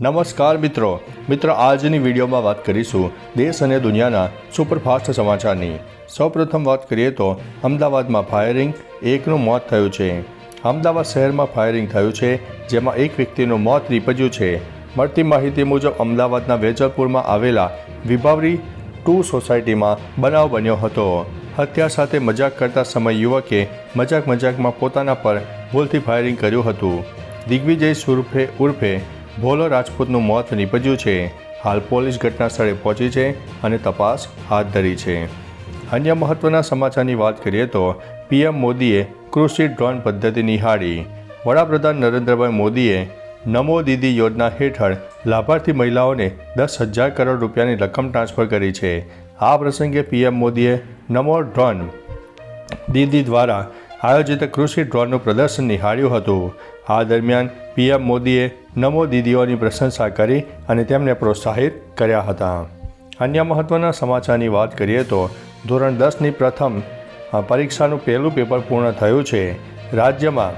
નમસ્કાર મિત્રો. મિત્રો, આજની વિડીયોમાં વાત કરીશું દેશ અને દુનિયાના સુપરફાસ્ટ સમાચારની. સૌપ્રથમ વાત કરીએ તો અમદાવાદમાં ફાયરિંગ, એકનું મોત થયું છે. અમદાવાદ શહેરમાં ફાયરિંગ થયું છે, જેમાં એક વ્યક્તિનું મોત નીપજ્યું છે. મળતી માહિતી મુજબ, અમદાવાદના વેજલપુરમાં આવેલા વિભાવરી ટુ સોસાયટીમાં બનાવ બન્યો હતો. હત્યા સાથે મજાક કરતા સમય યુવકે મજાક મજાકમાં પોતાના પર ભૂલથી ફાયરિંગ કર્યું હતું. દિગ્વિજય સુરફે ઉર્ફે ભોલો રાજપૂતનું મોત નીપજ્યું છે. હાલ પોલીસ ઘટના સ્થળે પહોંચી છે અને તપાસ હાથ ધરી છે. અન્ય મહત્વના સમાચારની વાત કરીએ તો પીએમ મોદીએ કૃષિ ડ્રોન પદ્ધતિ નિહાળી. વડાપ્રધાન નરેન્દ્રભાઈ મોદીએ નમો દીદી યોજના હેઠળ લાભાર્થી મહિલાઓને દસ હજાર કરોડ રૂપિયાની રકમ ટ્રાન્સફર કરી છે. આ પ્રસંગે પીએમ મોદીએ નમો ડ્રોન દીદી દ્વારા આયોજિત કૃષિ ડ્રોનનું પ્રદર્શન નિહાળ્યું હતું. આ દરમિયાન પીએમ મોદીએ નમો દીદીઓની પ્રશંસા કરી અને તેમને પ્રોત્સાહિત કર્યા હતા. અન્ય મહત્ત્વના સમાચારની વાત કરીએ તો, ધોરણ દસની પ્રથમ પરીક્ષાનું પહેલું પેપર પૂર્ણ થયું છે. રાજ્યમાં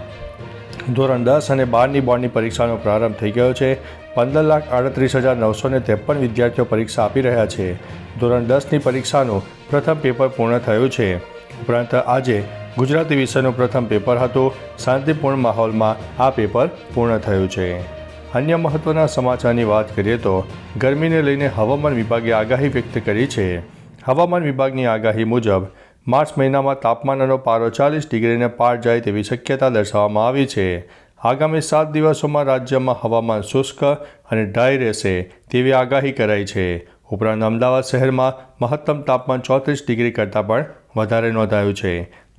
ધોરણ દસ અને બારની બોર્ડની પરીક્ષાનો પ્રારંભ થઈ ગયો છે. પંદર લાખ આડત્રીસ હજાર નવસો ને ત્રેપન વિદ્યાર્થીઓ પરીક્ષા આપી રહ્યા છે. ધોરણ દસની પરીક્ષાનું પ્રથમ પેપર પૂર્ણ થયું છે. ઉપરાંત આજે ગુજરાતી વિષયનું પ્રથમ પેપર હતું. શાંતિપૂર્ણ માહોલમાં આ પેપર પૂર્ણ થયું છે. અન્ય મહત્ત્વના સમાચારની વાત કરીએ તો, ગરમીને લઈને હવામાન વિભાગે આગાહી વ્યક્ત કરી છે. હવામાન વિભાગની આગાહી મુજબ, માર્ચ મહિનામાં તાપમાનનો પારો ચાલીસ ડિગ્રીને પાર જાય તેવી શક્યતા દર્શાવવામાં આવી છે. આગામી સાત દિવસોમાં રાજ્યમાં હવામાન શુષ્ક અને ડ્રાય રહેશે તેવી આગાહી કરાઈ છે. ઉપરાંત અમદાવાદ શહેરમાં મહત્તમ તાપમાન ચોત્રીસ ડિગ્રી કરતાં પણ વધારે નોંધાયું છે.